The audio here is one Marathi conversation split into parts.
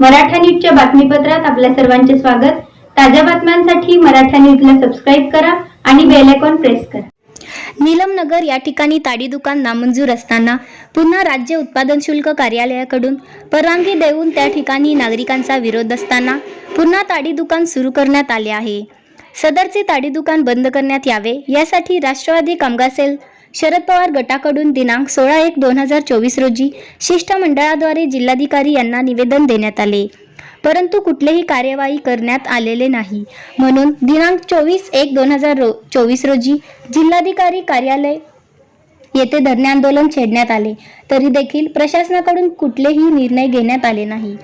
मराठा न्यूजच्या बातमीपत्रात आपल्या सर्वांचे स्वागत. ताज्या बातम्यांसाठी मराठा न्यूजला सबस्क्राईब करा आणि बेल आयकॉन प्रेस करा. नीलमनगर या ठिकाणी ताडी दुकान नामंजूर असताना पुन्हा राज्य उत्पादन शुल्क कार्यालयाकडून परवानगी देऊन त्या ठिकाणी नागरिकांचा विरोध असताना पुन्हा ताडी दुकान सुरू करण्यात आले आहे. सदरचे ताडी दुकान बंद करण्यात यावे यासाठी राष्ट्रवादी कामगार सेल शरद पवार गटाकडून दिनांक सोळा एक दोन हजार चोवीस रोजी शिष्टमंडळाद्वारे जिल्हाधिकारी यांना निवेदन देण्यात आले. परंतु कुठलेही कार्यवाही करण्यात आलेले नाही. म्हणून दिनांक चोवीस एक दोन हजार रो चोवीस रोजी जिल्हाधिकारी कार्यालय येथे धरणे आंदोलन छेडण्यात आले तरी देखील प्रशासनाकडून कुठलेही निर्णय घेण्यात आले नाही.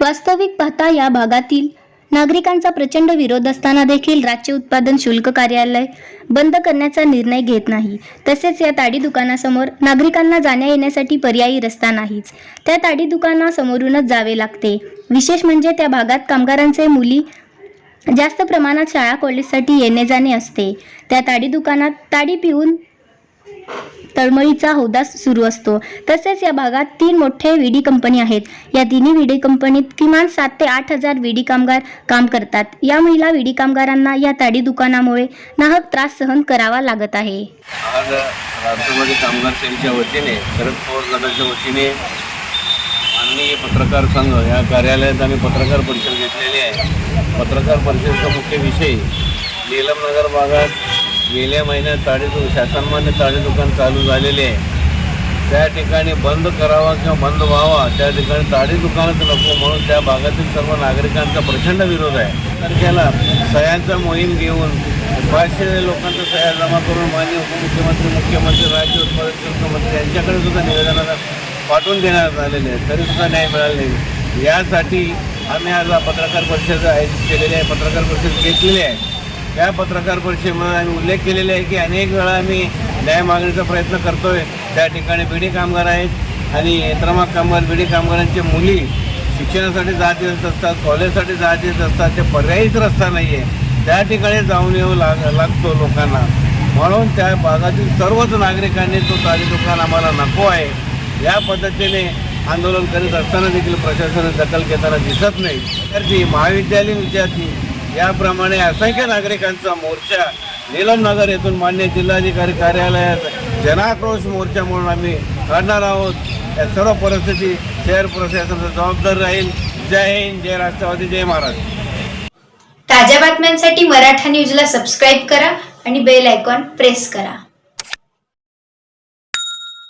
वास्तविक पाहता या भागातील नागरिकांचा प्रचंड विरोध असताना देखील राज्य उत्पादन शुल्क कार्यालय बंद करण्याचा निर्णय घेत नाही. तसेच या ताडी दुकानासमोर नागरिकांना जाण्या येण्यासाठी पर्यायी रस्ता नाहीच. त्या ताडी दुकानासमोरूनच जावे लागते. विशेष म्हणजे त्या भागात कामगारांचे मुली जास्त प्रमाणात शाळा कॉलेजसाठी येणे जाणे असते. त्या ताडी दुकानात ताडी पिऊन तळमळीचा हौदास सुरू असतो. तसेच या भागात तीन मोठे विडी कंपनी आहेत. या तिन्ही विडी कंपनीत किमान सात ते आठ हजार विडी कामगार काम करतात. या महिला विडी कामगारांना या ताडी दुकानामुळे नाहक त्रास सहन करावा लागत आहे. आज राष्ट्रवादी कामगार सेलच्या वतीने शरद पवार गटाच्या वतीने माननीय पत्रकार संघ या कार्यालयात आम्ही पत्रकार परिषद घेतलेली आहे. पत्रकार परिषदेचा मुख्य विषय नीलमनगर भागात गेल्या महिन्यात ताडी शासनमान्य ताडी दुकान चालू झालेले आहे. त्या ठिकाणी बंद करावा किंवा बंद व्हावा त्या ठिकाणी ताडी दुकानच नको म्हणून त्या भागातील सर्व नागरिकांचा प्रचंड विरोध आहे. तारखेला सह्यांचा मोहीम घेऊन पाचशे लोकांचा सह्या जमा करून माननीय उपमुख्यमंत्री मुख्यमंत्री राज्य उत्पादन शुल्क मंत्री यांच्याकडे सुद्धा निवेदनाला पाठवून देण्यात आलेले आहे तरीसुद्धा न्याय मिळाला नाही. यासाठी आम्ही आज पत्रकार परिषद आयोजित केलेली आहे. पत्रकार परिषद घेतलेली आहे. त्या पत्रकार परिषदेमध्ये आम्ही उल्लेख केलेला आहे की अनेक वेळा आम्ही न्याय मागणीचा प्रयत्न करतोय. त्या ठिकाणी बिडी कामगार आहेत आणि यंत्रमाग कामगार बिडी कामगारांच्या मुली शिक्षणासाठी जात येत असतात कॉलेजसाठी जात येत असतात ते पर्यायीच रस्ता नाही आहे त्या ठिकाणी जाऊन येऊ लाग लागतो लोकांना. म्हणून त्या भागातील सर्वच नागरिकांनी तो ताजी दुकान आम्हाला नको आहे. या पद्धतीने आंदोलन करीत असताना देखील प्रशासनाने दखल घेताना दिसत नाही. तर ती महाविद्यालयीन विद्यार्थी याप्रमाणे असंख्य नागरिकांचा मोर्चा नीलमनगर येथून मान्य जिल्हाधिकारी कार्यालयात जनाक्रोश मोर्चा म्हणून आम्ही काढणार आहोत. या सर्व परिस्थिती शहर प्रशासनाचा जबाबदार राहील. जय हिंद जय राष्ट्रवादी जय महाराष्ट्र. ताज्या बातम्यांसाठी मराठा न्यूजला सबस्क्राईब करा आणि बेल आयकॉन प्रेस करा.